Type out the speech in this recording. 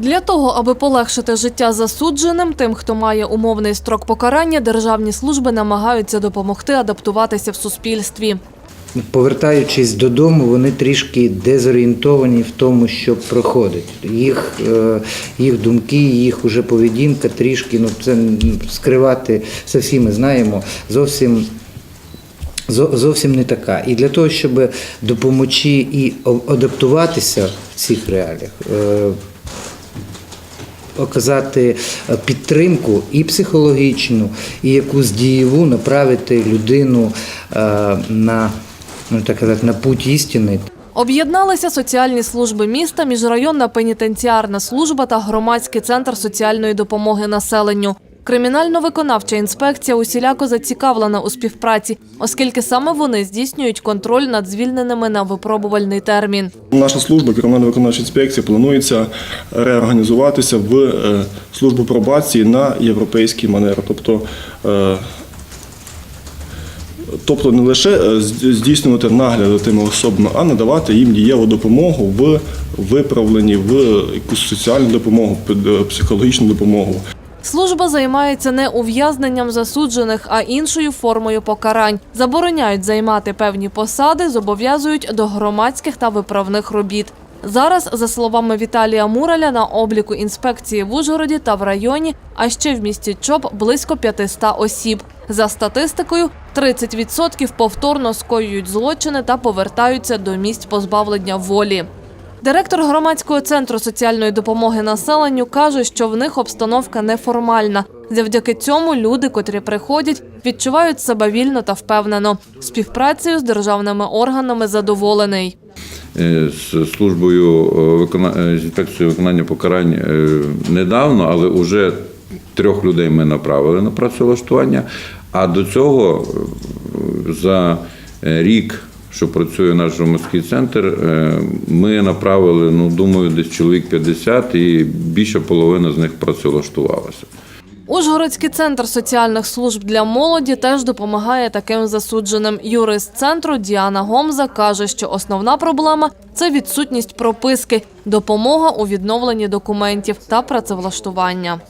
Для того, аби полегшити життя засудженим, тим, хто має умовний строк покарання, державні служби намагаються допомогти адаптуватися в суспільстві. Повертаючись додому, вони трішки дезорієнтовані в тому, що проходить. Їх, е, їх думки, їх уже поведінка трішки, ну це скривати, це всі ми знаємо, зовсім. Зовсім не така. І для того, щоб допомогти і адаптуватися в цих реаліях, е, оказати е, підтримку і психологічну, і якусь дієву направити людину е, на, ну, так казати, на путь істини. Об'єдналися соціальні служби міста, міжрайонна пенітенціарна служба та громадський центр соціальної допомоги населенню. Кримінально-виконавча інспекція усіляко зацікавлена у співпраці, оскільки саме вони здійснюють контроль над звільненими на випробувальний термін. Наша служба кримінально виконавчої інспекції планується реорганізуватися в е, службу пробації на європейський манер. Тобто, е, тобто не лише е, здійснювати нагляд за тими особами, а надавати їм дієву допомогу в виправленні, в якусь соціальну допомогу, психологічну допомогу. Служба займається не ув'язненням засуджених, а іншою формою покарань. Забороняють займати певні посади, зобов'язують до громадських та виправних робіт. Зараз, за словами Віталія Мураля, на обліку інспекції в Ужгороді та в районі, а ще в місті ЧОП близько 500 осіб. За статистикою, 30% повторно скоюють злочини та повертаються до місць позбавлення волі. Директор громадського центру соціальної допомоги населенню каже, що в них обстановка неформальна. Завдяки цьому люди, котрі приходять, відчувають себе вільно та впевнено. Співпрацею з державними органами задоволений. Е, з службою е, викона... е, з інспекцією виконання покарань недавно, але вже трьох людей ми направили на працевлаштування. А до цього за рік, що працює наш громадський центр, е, ми направили, ну думаю, десь чоловік 50 і більша половина з них працевлаштувалася. Ужгородський центр соціальних служб для молоді теж допомагає таким засудженим. Юрист центру Діана Гомза каже, що основна проблема це відсутність прописки, допомога у відновленні документів та працевлаштування.